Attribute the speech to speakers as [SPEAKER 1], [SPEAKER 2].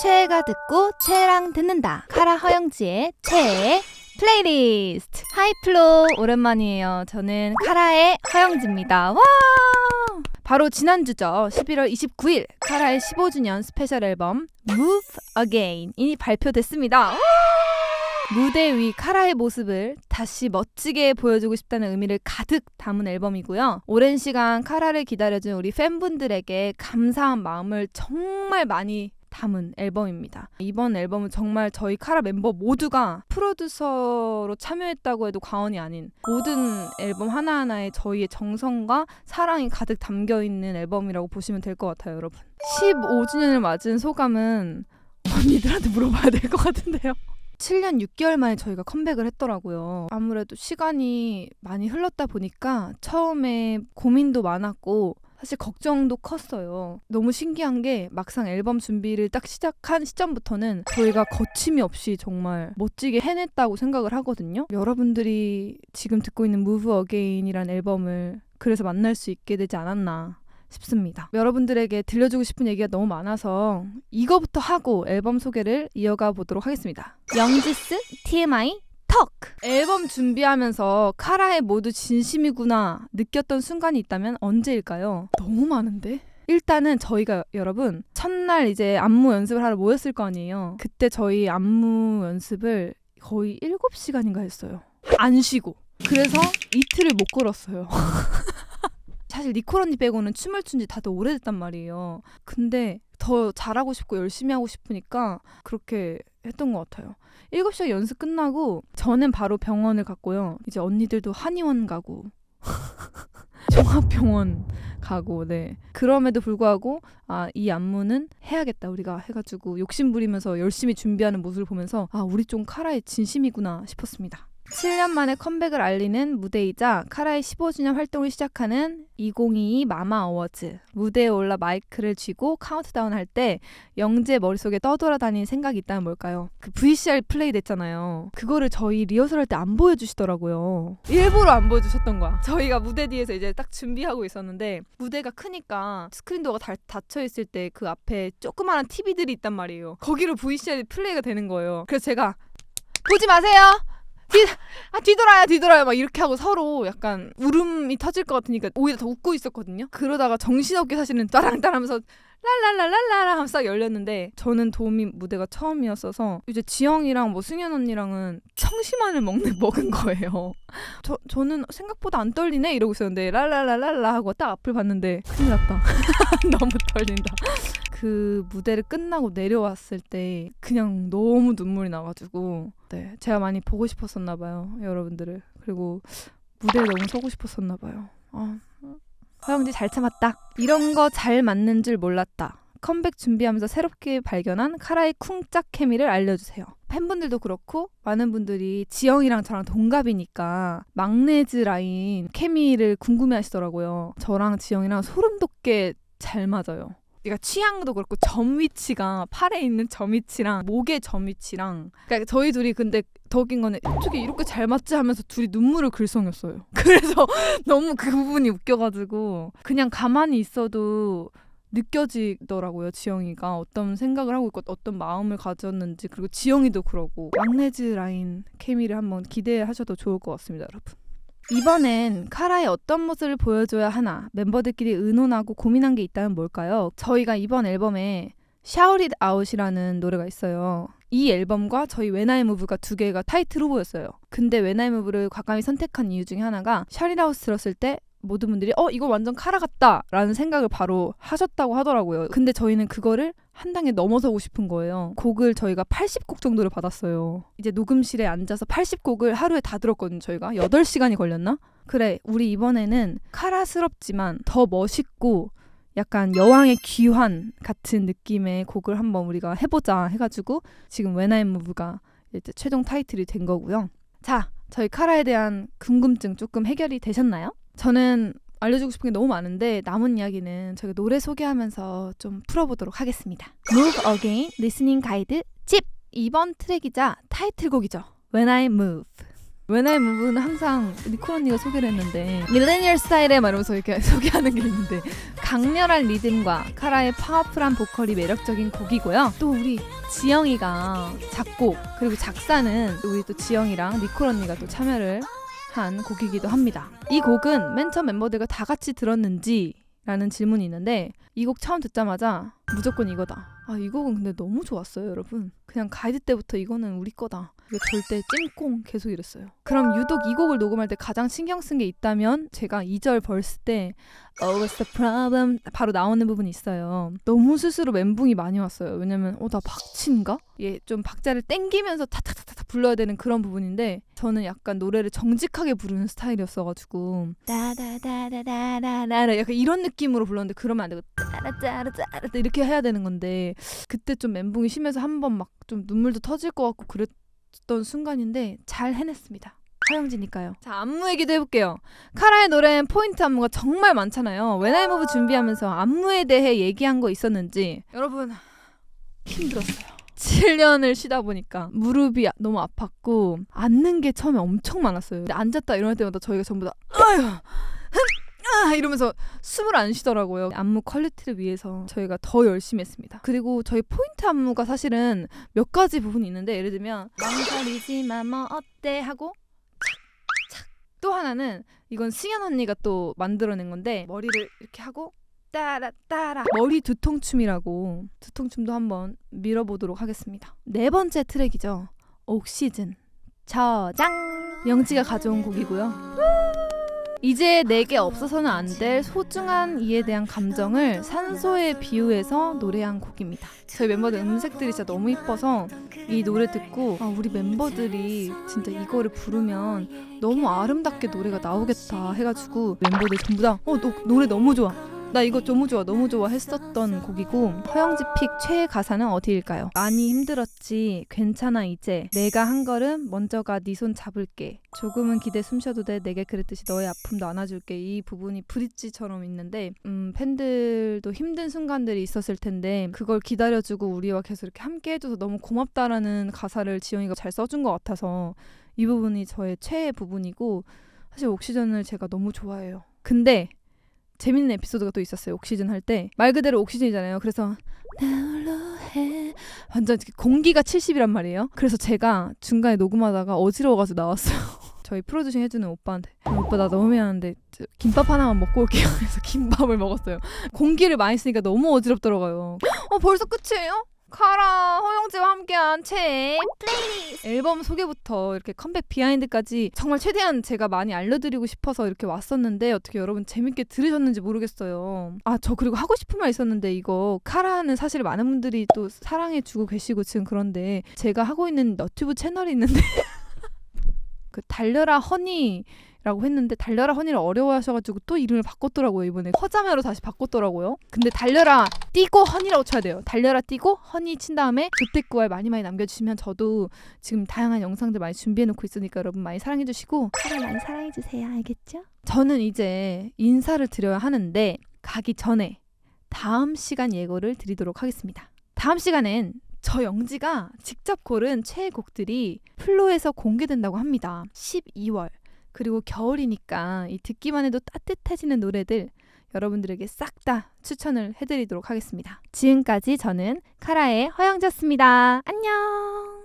[SPEAKER 1] 최애가 듣고 최애랑 듣는다. 카라 허영지의 최애 플레이리스트. 하이플로 오랜만이에요. 저는 카라의 허영지입니다. 와! 바로 지난주죠. 11월 29일 카라의 15주년 스페셜 앨범 Move Again이 발표됐습니다. 와! 무대 위 카라의 모습을 다시 멋지게 보여주고 싶다는 의미를 가득 담은 앨범이고요. 오랜 시간 카라를 기다려준 우리 팬분들에게 감사한 마음을 정말 많이 담은 앨범입니다. 이번 앨범은 정말 저희 카라 멤버 모두가 프로듀서로 참여했다고 해도 과언이 아닌 모든 앨범 하나하나에 저희의 정성과 사랑이 가득 담겨 있는 앨범이라고 보시면 될 것 같아요, 여러분. 15주년을 맞은 소감은 언니들한테 물어봐야 될 것 같은데요. 7년 6개월 만에 저희가 컴백을 했더라고요. 아무래도 시간이 많이 흘렀다 보니까 처음에 고민도 많았고 사실 걱정도 컸어요. 너무 신기한 게 막상 앨범 준비를 딱 시작한 시점부터는 저희가 거침이 없이 정말 멋지게 해냈다고 생각을 하거든요. 여러분들이 지금 듣고 있는 Move Again이란 앨범을 그래서 만날 수 있게 되지 않았나 싶습니다. 여러분들에게 들려주고 싶은 얘기가 너무 많아서 이거부터 하고 앨범 소개를 이어가 보도록 하겠습니다. 영지스 TMI 턱! 앨범 준비하면서 카라의 모두 진심이구나 느꼈던 순간이 있다면 언제일까요? 너무 많은데? 일단은 저희가 여러분 첫날 이제 안무 연습을 하러 모였을 거 아니에요. 그때 저희 안무 연습을 거의 7시간인가 했어요. 안 쉬고. 그래서 이틀을 못 걸었어요. 사실 니콜 언니 빼고는 춤을 춘 지 다들 오래됐단 말이에요. 근데 더 잘하고 싶고 열심히 하고 싶으니까 그렇게 했던 것 같아요. 7시간 연습 끝나고 저는 바로 병원을 갔고요. 이제 언니들도 한의원 가고 종합병원 가고 네. 그럼에도 불구하고 아, 이 안무는 해야겠다 우리가 해가지고 욕심 부리면서 열심히 준비하는 모습을 보면서 아, 우리 좀 카라의 진심이구나 싶었습니다. 7년 만에 컴백을 알리는 무대이자 카라의 15주년 활동을 시작하는 2022 마마 어워즈 무대에 올라 마이크를 쥐고 카운트다운 할 때 영재 머릿속에 떠돌아다니는 생각이 있다면 뭘까요? 그 VCR 플레이 됐잖아요. 그거를 저희 리허설 할 때 안 보여주시더라고요. 일부러 안 보여주셨던 거야. 저희가 무대 뒤에서 이제 딱 준비하고 있었는데 무대가 크니까 스크린도어가 다, 닫혀 있을 때 그 앞에 조그마한 TV들이 있단 말이에요. 거기로 VCR이 플레이가 되는 거예요. 그래서 제가 보지 마세요. 뒤, 아 뒤돌아요 뒤돌아요. 막 이렇게 하고 서로 약간 울음이 터질 것 같으니까 오히려 더 웃고 있었거든요. 그러다가 정신없게 사실은 따랑따랑 하면서 랄랄랄랄라 하면서 싹 열렸는데 저는 도우미 무대가 처음이었어서 이제 지영이랑 뭐 승현 언니랑은 청심환을 먹는 먹은 거예요. 저, 저는 생각보다 안 떨리네? 이러고 있었는데 랄랄랄랄라 하고 딱 앞을 봤는데 큰일 났다. 너무 떨린다 그 무대를 끝나고 내려왔을 때 그냥 너무 눈물이 나가지고 네. 제가 많이 보고 싶었었나 봐요 여러분들을. 그리고 무대에 너무 서고 싶었었나 봐요. 아, 허영지 잘 참았다. 이런 거 잘 맞는 줄 몰랐다. 컴백 준비하면서 새롭게 발견한 카라의 쿵짝 케미를 알려주세요. 팬분들도 그렇고 많은 분들이 지영이랑 저랑 동갑이니까 막내즈 라인 케미를 궁금해하시더라고요. 저랑 지영이랑 소름 돋게 잘 맞아요 그러니까 취향도 그렇고 점 위치가 팔에 있는 점 위치랑 목의 점 위치랑 그러니까 저희 둘이 근데 더 웃긴 거는 어떻게 이렇게 잘 맞지 하면서 둘이 눈물을 글썽였어요. 그래서 너무 그 부분이 웃겨가지고 그냥 가만히 있어도 느껴지더라고요 지영이가 어떤 생각을 하고 있고 어떤 마음을 가졌는지 그리고 지영이도 그러고 막내즈 라인 케미를 한번 기대하셔도 좋을 것 같습니다 여러분. 이번엔 카라의 어떤 모습을 보여줘야 하나 멤버들끼리 의논하고 고민한 게 있다면 뭘까요? 저희가 이번 앨범에 It Out이라는 노래가 있어요. 이 앨범과 저희 웬아이 무브가 두 개가 타이틀 후보였어요. 근데 웬아이 무브를 과감히 선택한 이유 중에 하나가 Out 들었을 때 모든 분들이 어 이거 완전 카라 같다라는 생각을 바로 하셨다고 하더라고요. 근데 저희는 그거를 한 단계 넘어서고 싶은 거예요. 곡을 저희가 80곡 정도를 받았어요. 이제 녹음실에 앉아서 80곡을 하루에 다 들었거든요. 저희가 8시간이 걸렸나? 그래, 우리 이번에는 카라스럽지만 더 멋있고 약간 여왕의 귀환 같은 느낌의 곡을 한번 우리가 해보자 해가지고 지금 웬아이 무브가 이제 최종 타이틀이 된 거고요. 자, 저희 카라에 대한 궁금증 조금 해결이 되셨나요? 저는 알려주고 싶은 게 너무 많은데 남은 이야기는 저희가 노래 소개하면서 좀 풀어보도록 하겠습니다. Move Again 리스닝 가이드 집 이번 트랙이자 타이틀곡이죠. When I Move When I Move는 항상 니콜 언니가 소개를 했는데 밀레니얼 스타일에 막 이러면서 이렇게 소개하는 게 있는데 강렬한 리듬과 카라의 파워풀한 보컬이 매력적인 곡이고요. 또 우리 지영이가 작곡 그리고 작사는 우리 또 지영이랑 니콜 언니가 또 참여를 한 곡이기도 합니다. 이 곡은 맨 처음 멤버들과 다 같이 들었는지 라는 질문이 있는데 이 곡 처음 듣자마자 무조건 이거다. 아, 이 곡은 근데 너무 좋았어요, 여러분. 그냥 가이드 때부터 이거는 우리 거다. 이거 절대 찜꽁 계속 이랬어요. 그럼 유독 이 곡을 녹음할 때 가장 신경 쓴 게 있다면 제가 2절 벌스 때 Oh, what's the problem? 바로 나오는 부분이 있어요. 너무 스스로 멘붕이 많이 왔어요. 왜냐면 어, 나 박치인가? 얘 좀 박자를 땡기면서 타타타타 불러야 되는 그런 부분인데 저는 약간 노래를 정직하게 부르는 스타일이었어가지고 따다다다다다라 약간 이런 느낌으로 불렀는데 그러면 안 되고 따라따라따라 이렇게 해야 되는 건데 그때 좀 멘붕이 심해서 한 번 막 좀 눈물도 터질 것 같고 그랬던 순간인데 잘 해냈습니다. 허영지니까요. 자 안무 얘기도 해볼게요. 카라의 노래엔 포인트 안무가 정말 많잖아요. 웬아이 무브 준비하면서 안무에 대해 얘기한 거 있었는지 여러분 힘들었어요. 7년을 쉬다 보니까 무릎이 너무 아팠고 앉는 게 처음에 엄청 많았어요. 앉았다 일어날 때마다 저희가 전부 다 아유 아 이러면서 숨을 안 쉬더라고요. 안무 퀄리티를 위해서 저희가 더 열심히 했습니다. 그리고 저희 포인트 안무가 사실은 몇 가지 부분이 있는데 예를 들면 망설이지 마뭐 어때 하고 또 하나는 이건 승현 언니가 또 만들어낸 건데 머리를 이렇게 하고 따라 따라 머리 두통춤이라고 두통춤도 한번 밀어보도록 하겠습니다. 네 번째 트랙이죠. 옥시즌 저장 영지가 가져온 곡이고요. 이제 내게 없어서는 안 될 소중한 이에 대한 감정을 산소에 비유해서 노래한 곡입니다. 저희 멤버들 음색들이 진짜 너무 이뻐서 이 노래 듣고 아, 우리 멤버들이 진짜 이거를 부르면 너무 아름답게 노래가 나오겠다 해가지고 멤버들 전부 다 어, 너, 노래 너무 좋아. 나 이거 너무 좋아 너무 좋아 했었던 곡이고 허영지 픽 최애 가사는 어디일까요? 많이 힘들었지 괜찮아 이제. 내가 한 걸음 먼저 가 네 손 잡을게. 조금은 기대 숨 쉬어도 돼. 내게 그랬듯이 너의 아픔도 안아줄게. 이 부분이 브릿지처럼 있는데 음, 팬들도 힘든 순간들이 있었을 텐데 그걸 기다려주고 우리와 계속 이렇게 함께 해줘서 너무 고맙다라는 가사를 지영이가 잘 써준 것 같아서 이 부분이 저의 최애 부분이고 사실 옥시전을 제가 너무 좋아해요. 근데 재밌는 에피소드가 또 있었어요. 옥시즌 할 때 말 그대로 옥시즌이잖아요. 그래서 완전 공기가 70이란 말이에요. 그래서 제가 중간에 녹음하다가 어지러워가지고 나왔어요. 저희 프로듀싱 해주는 오빠한테 오빠 나 너무 미안한데 저 김밥 하나만 먹고 올게요. 그래서 김밥을 먹었어요. 공기를 많이 쓰니까 너무 어지럽더라고요. 어 벌써 끝이에요? 카라 허영지와 함께한 책 플레이리스트 앨범 소개부터 이렇게 컴백 비하인드까지 정말 최대한 제가 많이 알려드리고 싶어서 이렇게 왔었는데 어떻게 여러분 재밌게 들으셨는지 모르겠어요. 아 저 그리고 하고 싶은 말 있었는데 이거 카라는 사실 많은 분들이 또 사랑해주고 계시고 지금 그런데 제가 하고 있는 너튜브 채널이 있는데 그 달려라 허니 라고 했는데 달려라 허니를 어려워하셔가지고 또 이름을 바꿨더라고요 이번에. 허자매로 다시 바꿨더라고요. 근데 달려라 띄고 허니라고 쳐야 돼요. 달려라 띄고 허니 친 다음에 조태구알 많이 많이 남겨주시면 저도 지금 다양한 영상들 많이 준비해놓고 있으니까 여러분 많이 사랑해주시고.
[SPEAKER 2] 사랑 많이 사랑해주세요. 알겠죠?
[SPEAKER 1] 저는 이제 인사를 드려야 하는데 가기 전에 다음 시간 예고를 드리도록 하겠습니다. 다음 시간엔 저 영지가 직접 고른 최애 곡들이 플로에서 공개된다고 합니다 12월 그리고 겨울이니까 이 듣기만 해도 따뜻해지는 노래들 여러분들에게 싹 다 추천을 해드리도록 하겠습니다. 지금까지 저는 카라의 허영지였습니다. 안녕.